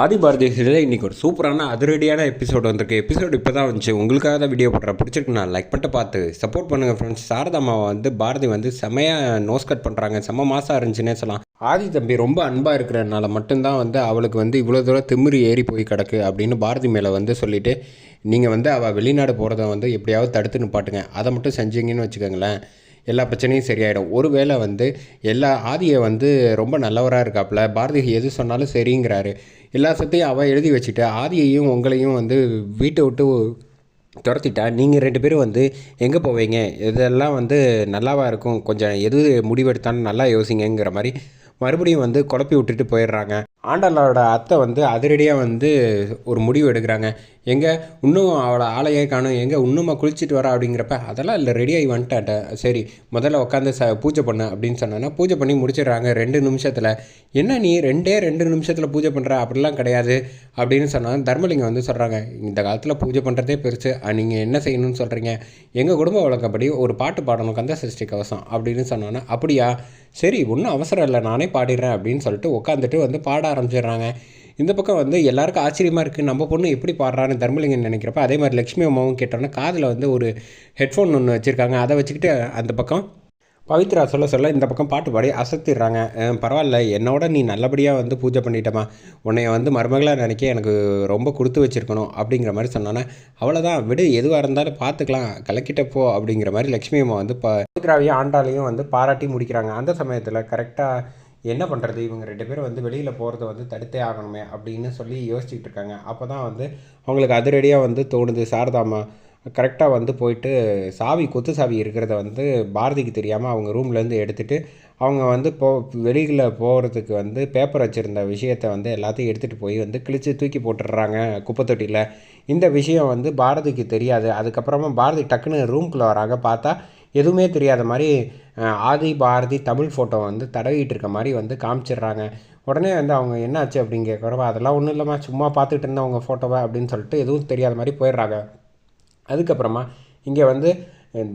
ஆதி பாரதி இன்றைக்கி ஒரு சூப்பரான அதிரடியான எபிசோடு வந்திருக்கு. எபிசோடு இப்போ தான் வந்துச்சு. உங்களுக்காக தான் வீடியோ போடுறேன். பிடிச்சிருக்கு நான் லைக் பண்ணிட்டு பார்த்து சப்போர்ட் பண்ணுங்கள் ஃப்ரெண்ட்ஸ் சாரதாமாவை வந்து பாரதி வந்து செமையாக நோஸ் கட் பண்ணுறாங்க செம்ம மாதம் இருந்துச்சுன்னே சொல்லலாம். ஆதி தம்பி ரொம்ப அன்பாக இருக்கிறனால மட்டும்தான் வந்து அவளுக்கு வந்து இவ்வளோ தூரம் திமிரு ஏறி போய் கிடக்கு அப்படின்னு பாரதி மேலே வந்து சொல்லிவிட்டு நீங்கள் வந்து அவள் வெளிநாடு போகிறத வந்து எப்படியாவது தடுத்து நிப்பாட்டுங்க. அதை மட்டும் செஞ்சீங்கன்னு வச்சுக்கோங்களேன். எல்லா பிரச்சனையும் சரியாயிடும். ஒருவேளை வந்து எல்லா ஆதியை வந்து ரொம்ப நல்லவராக இருக்காப்புல பாரதி எது சொன்னாலும் சரிங்கிறாரு. எல்லா சத்தையும் அவள் எழுதி வச்சுட்டு ஆதியையும் உங்களையும் வந்து வீட்டை விட்டு துரத்திட்டா நீங்கள் ரெண்டு பேரும் வந்து எங்கே போவீங்க? இதெல்லாம் வந்து நல்லாவா இருக்கும்? கொஞ்சம் எது முடிவெடுத்தாலும் நல்லா யோசிங்கங்கிற மாதிரி மறுபடியும் வந்து குழப்பி விட்டுட்டு போயிடுறாங்க. ஆண்டாளோட அத்தை வந்து அதிரடியாக வந்து ஒரு முடிவு எடுக்கிறாங்க. எங்கே இன்னும் அவளை ஆளையே காணும் எங்கே இன்னுமா குளிச்சுட்டு வரா அப்படிங்கிறப்ப அதெல்லாம் இல்லை ரெடியாகி வந்துட்டாட்ட சரி முதல்ல உட்காந்து ச பூஜை பண்ண. அப்படின்னு சொன்னோன்னா பூஜை பண்ணி முடிச்சிடுறாங்க ரெண்டு நிமிஷத்தில். என்ன நீ ரெண்டே ரெண்டு நிமிஷத்தில் பூஜை பண்ணுற அப்படிலாம் கிடையாது. அப்படின்னு சொன்னால் தர்மலிங்கம் வந்து சொல்கிறாங்க இந்த காலத்தில் பூஜை பண்ணுறதே பெருசு. நீங்கள் என்ன செய்யணும்னு சொல்கிறீங்க எங்கள் குடும்ப வழக்கப்படி ஒரு பாட்டு பாடணும் கந்த சஷ்டி கவசம். அப்படின்னு சொன்னோன்னா அப்படியா? சரி ஒன்றும் அவசரம் இல்லை. நானே பாடிடுறேன். அப்படின்னு சொல்லிட்டு உட்காந்துட்டு வந்து பாட ஆரம்பிச்சிடுறாங்க. இந்த பக்கம் வந்து எல்லாருக்கும் ஆச்சரியமாக இருக்குது நம்ம பொண்ணு எப்படி பாடுறான்னு தர்மலிங்கன் நினைக்கிறப்ப அதே மாதிரி லக்ஷ்மி அம்மாவும் கேட்டோன்னா காதில் வந்து ஒரு ஹெட்ஃபோன் ஒன்று வச்சுருக்காங்க. அதை வச்சுக்கிட்டு அந்த பக்கம் பவித்ரா சொல்ல சொல்ல இந்த பக்கம் பாட்டு பாடி அசத்திடுறாங்க. பரவாயில்ல. என்னோட நீ நல்லபடியாக வந்து பூஜை பண்ணிட்டமா உன்னைய வந்து மருமகளாக நினைக்க எனக்கு ரொம்ப கொடுத்து வச்சிருக்கணும் அப்படிங்கிற மாதிரி சொன்னோன்னே அவ்வளோதான் விடு. எதுவாக இருந்தாலும் பார்த்துக்கலாம் கலக்கிட்ட போ அப்படிங்கிற மாதிரி லக்ஷ்மி அம்மா வந்து பவித்ராவையும் ஆண்டாளையும் வந்து பாராட்டி முடிக்கிறாங்க. அந்த சமயத்தில் கரெக்டாக என்ன பண்ணுறது இவங்க ரெண்டு பேரும் வந்து வெளியில் போகிறத வந்து தடுத்தே ஆகணுமே அப்படின்னு சொல்லி யோசிச்சுக்கிட்டு இருக்காங்க. அப்போ தான் வந்து அவங்களுக்கு அதிரடியாக வந்து தோணுது. சாரதாமா கரெக்டாக வந்து போயிட்டு சாவி கொத்து சாவி இருக்கிறத வந்து பாரதிக்கு தெரியாமல் அவங்க ரூம்லேருந்து எடுத்துகிட்டு அவங்க வந்து போ வெளியில் போகிறதுக்கு வந்து பேப்பர் வச்சுருந்த விஷயத்தை வந்து எல்லாத்தையும் எடுத்துகிட்டு போய் வந்து கிழித்து தூக்கி போட்டுடுறாங்க குப்பை தொட்டியில் இந்த விஷயம் வந்து பாரதிக்கு தெரியாது. அதுக்கப்புறமா பாரதி டக்குன்னு ரூம்குள்ளே வராங்க. பார்த்தா எதுவுமே தெரியாத மாதிரி ஆதி பாரதி தமிழ் ஃபோட்டோ வந்து தடவிட்டு இருக்க மாதிரி வந்து காமிச்சிடுறாங்க. உடனே வந்து அவங்க என்னாச்சு அப்படின்னு கேட்குறப்ப அதெல்லாம் ஒன்றும் இல்லைம்மா சும்மா பார்த்துட்டு இருந்தேன் அவங்க ஃபோட்டோவை அப்படின்னு சொல்லிட்டு எதுவும் தெரியாத மாதிரி போயிடுறாங்க. அதுக்கப்புறமா இங்கே வந்து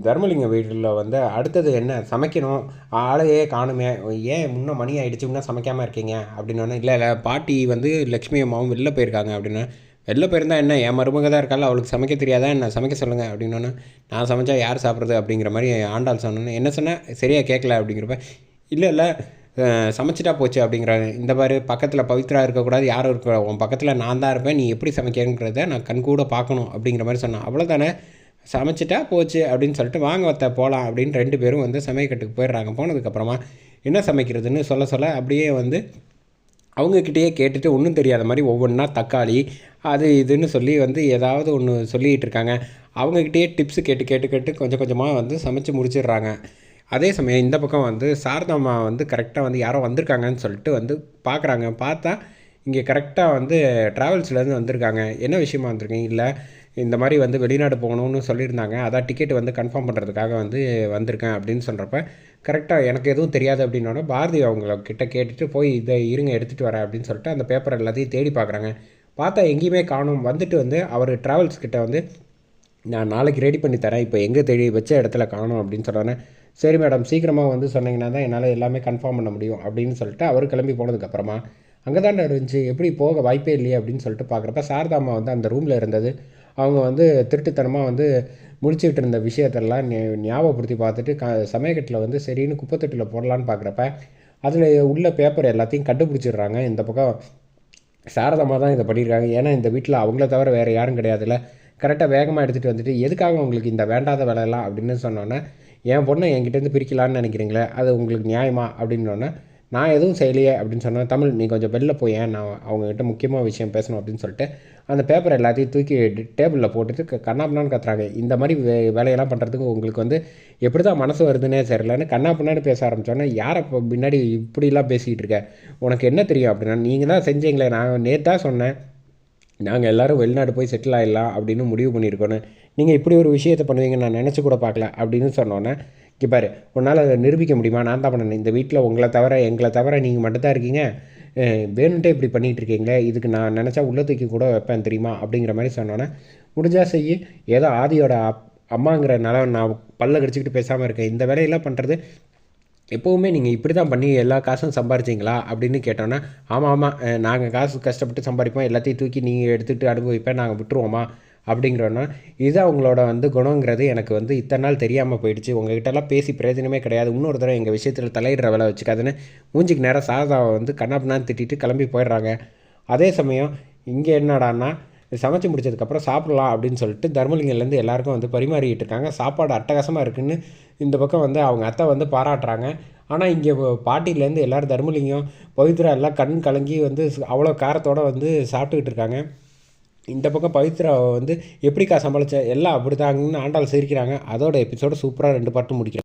தர்மலிங்க வீட்டில் வந்து அடுத்தது என்ன? சமைக்கணும். ஆளையே காணுமே. ஏன் முன்ன மணி ஆகிடுச்சு இன்னும் சமைக்காமல் இருக்கீங்க? அப்படின்னு இல்லை இல்லை பாட்டி வந்து லக்ஷ்மி அம்மாவும் வெளில போயிருக்காங்க அப்படின்னு வெளில போயிருந்தா என்ன? என் மருமக தான் இருக்காள்? அவளுக்கு சமைக்க தெரியாதா? என்ன? சமைக்க சொல்லுங்கள் அப்படின்னோன்னா நான் சமைச்சா யார் சாப்பிட்றது அப்படிங்கிற மாதிரி ஆண்டாள் சொன்னோன்னு என்ன சொன்னேன் சரியாக கேட்கல அப்படிங்கிறப்ப இல்லை இல்லை சமைச்சிட்டா போச்சு அப்படிங்கிறாங்க இந்த மாதிரி பக்கத்தில் பவித்ரா இருக்கக்கூடாது யாரும் இருக்க உன் பக்கத்தில் நான் தான் இருப்பேன் நீ எப்படி சமைக்கிறங்கிறத நான் கண்கூட பார்க்கணும் அப்படிங்கிற மாதிரி சொன்னான். அவ்வளோதானே சமைச்சிட்டா போச்சு அப்படின்னு சொல்லிட்டு வாங்க வத்த போகலாம் அப்படின்னு ரெண்டு பேரும் வந்து சமையக்கட்டுக்கு போயிடுறாங்க. போனதுக்கப்புறமா என்ன சமைக்கிறதுன்னு சொல்ல சொல்ல அப்படியே வந்து அவங்கக்கிட்டேயே கேட்டுட்டு ஒன்றும் தெரியாத மாதிரி ஒவ்வொன்றா தக்காளி அது இதுன்னு சொல்லி வந்து ஏதாவது ஒன்று சொல்லிகிட்டு இருக்காங்க. அவங்கக்கிட்டேயே டிப்ஸு கேட்டு கேட்டு கேட்டு கொஞ்சம் கொஞ்சமாக வந்து சமைச்சு முடிச்சிடுறாங்க. அதே சமயம் இந்த பக்கம் வந்து சாரதாம்மா வந்து கரெக்டாக வந்து யாரோ வந்திருக்காங்கன்னு சொல்லிட்டு வந்து பார்க்குறாங்க பார்த்தா இங்கே கரெக்டாக வந்து ட்ராவல்ஸ்லேருந்து வந்திருக்காங்க. என்ன விஷயமா வந்திருக்கீங்க? இல்லை இந்த மாதிரி வந்து வெளிநாடு போகணும்னு சொல்லியிருந்தாங்க. அதான் டிக்கெட் வந்து கன்ஃபார்ம் பண்ணுறதுக்காக வந்து வந்திருக்கேன் அப்படின்னு சொல்கிறப்ப கரெக்டாக எனக்கு எதுவும் தெரியாது அப்படின்னோட பாரதி அவங்கள கிட்ட கேட்டுட்டு போய் இதை இருங்க எடுத்துகிட்டு வரேன் அப்படின்னு சொல்லிட்டு அந்த பேப்பர் எல்லாத்தையும் தேடி பார்க்குறாங்க பார்த்தா எங்கேயுமே காணும். வந்துட்டு வந்து அவர் ட்ராவல்ஸ் கிட்ட வந்து நான் நாளைக்கு ரெடி பண்ணி தரேன். இப்போ எங்கே தேடி வச்ச இடத்துல காணும் அப்படின்னு சொன்னோன்னே சரி மேடம் சீக்கிரமாக வந்து சொன்னீங்கன்னா தான் என்னால் எல்லாமே கன்ஃபார்ம் பண்ண முடியும் அப்படின்னு சொல்லிட்டு அவர் கிளம்பி போனதுக்கப்புறமா அங்கே தான் இருந்துச்சு. எப்படி போக வாய்ப்பே இல்லையே அப்படின்னு சொல்லிட்டு பார்க்குறப்ப சாரதாம்மா வந்து அந்த ரூமில் இருந்தது. அவங்க வந்து திருட்டுத்தனமாக வந்து முடிச்சுக்கிட்டு இருந்த விஷயத்தெல்லாம் ஞாபகப்படுத்தி பார்த்துட்டு க சமயக்கட்டில் வந்து சரின்னு குப்பைத்தொட்டியில் போடலான்னு பார்க்குறப்ப அதில் உள்ள பேப்பர் எல்லாத்தையும் கண்டுபிடிச்சிடுறாங்க. இந்த பக்கம் சாரதமாக தான் இதை பண்ணியிருக்காங்க. ஏன்னா இந்த வீட்டில் அவங்கள தவிர வேறு யாரும் கிடையாதுல்ல. கரெக்டாக வேகமாக எடுத்துகிட்டு வந்துட்டு எதுக்காக உங்களுக்கு இந்த வேண்டாத வேலையெல்லாம்? அப்படின்னு சொன்னோன்னே என் பொண்ணை என்கிட்டேருந்து பிரிக்கலான்னு நினைக்கிறீங்களே அது உங்களுக்கு நியாயமா? அப்படின்னோடனே நான் எதுவும் செய்யலையே அப்படின்னு சொன்னேன் தமிழ் நீ கொஞ்சம் வெளில போய் ஏன் நான் அவங்ககிட்ட முக்கியமாக விஷயம் பேசணும் அப்படின்னு சொல்லிட்டு அந்த பேப்பர் எல்லாத்தையும் தூக்கி டேபிளில் போட்டுட்டு க- கத்துறாங்க. இந்த மாதிரி வே வேலையெல்லாம் பண்ணுறதுக்கு உங்களுக்கு வந்து எப்படி தான் மனசு வருதுன்னே சரியில்லைன்னு கண்ணாப்பின்னான்னு பேச ஆரம்பிச்சோன்னே யாரை இப்போ முன்னாடி இப்படிலாம் பேசிக்கிட்டு இருக்க? உனக்கு என்ன தெரியும்? அப்படின்னா நீங்கள் தான் செஞ்சீங்களே நான் நேற்று தான் சொன்னேன். நாங்கள் எல்லோரும் வெளிநாடு போய் செட்டில் ஆகிடலாம் அப்படின்னு முடிவு பண்ணியிருக்கோன்னு. நீங்கள் இப்படி ஒரு விஷயத்தை பண்ணுவீங்க நான் நினச்சி கூட பார்க்கல அப்படின்னு சொன்னோன்னே இங்கே பாரு உன்னால் அதை நிரூபிக்க முடியுமா? நான் தான் பண்ணேன் இந்த வீட்டில் உங்களை தவிர எங்களை தவிர நீங்கள் மட்டும்தான் இருக்கீங்க. வேணுன்ட்டே இப்படி பண்ணிகிட்டு இருக்கீங்களே இதுக்கு நான் நினச்சா உள்ளத்துக்கு தூக்கி கூட வைப்பேன் தெரியுமா? அப்படிங்கிற மாதிரி சொன்னோன்னே முடிஞ்சால் செய்யி. ஏதோ ஆதியோட அப் அம்மாங்கிறனால நான் பல்ல கடிச்சிக்கிட்டு பேசாமல் இருக்கேன். இந்த வேலையெல்லாம் பண்ணுறது எப்போவுமே நீங்கள் இப்படி தான் பண்ணி எல்லா காசும் சம்பாரிச்சிங்களா? அப்படின்னு கேட்டோன்னா ஆமாம் ஆமாம் நாங்கள் காசு கஷ்டப்பட்டு சம்பாதிப்போம். எல்லாத்தையும் தூக்கி நீங்கள் எடுத்துகிட்டு அனுபவிப்பேன். நாங்கள் விட்டுருவோமா? அப்படிங்கிறோன்னா இது அவங்களோட வந்து குணங்கிறது எனக்கு வந்து இத்தனை நாள் தெரியாமல் போயிடுச்சு. உங்ககிட்டலாம் பேசி பிரயோஜனமே கிடையாது. இன்னொரு தடவை எங்கள் விஷயத்தில் தலையிடுற வேலை வச்சுக்காதுன்னு மூஞ்சிக்கு நேரம் சாரதாவை வந்து கண்ணாப்பினான்னு திட்டிட்டு கிளம்பி போயிடுறாங்க. அதே சமயம் இங்கே என்னடான்னா சமைச்சு முடிச்சதுக்கப்புறம் சாப்பிடலாம் அப்படின்னு சொல்லிட்டு தர்மலிங்கிலேருந்து எல்லாருக்கும் வந்து பரிமாறிக்கிட்டு இருக்காங்க. சாப்பாடு அட்டகாசமாக இருக்குன்னு இந்த பக்கம் வந்து அவங்க அத்தை வந்து பாராட்டுறாங்க. ஆனால் இங்கே பாட்டிலேருந்து எல்லோரும் தர்மலிங்கம் பவித்ரா எல்லாம் கண் கலங்கி வந்து அவ்வளோ காரத்தோடு வந்து சாப்பிட்டுக்கிட்டு இருக்காங்க. இந்த பக்கம் பவித்ராவை வந்து எப்படிக்கா சமாளித்த எல்லாம் அப்படி தாங்கன்னு ஆண்டாள் சிரிக்கிறாங்க. அதோட எபிசோடு சூப்பராக ரெண்டு பாட்டு முடிக்கிறேன்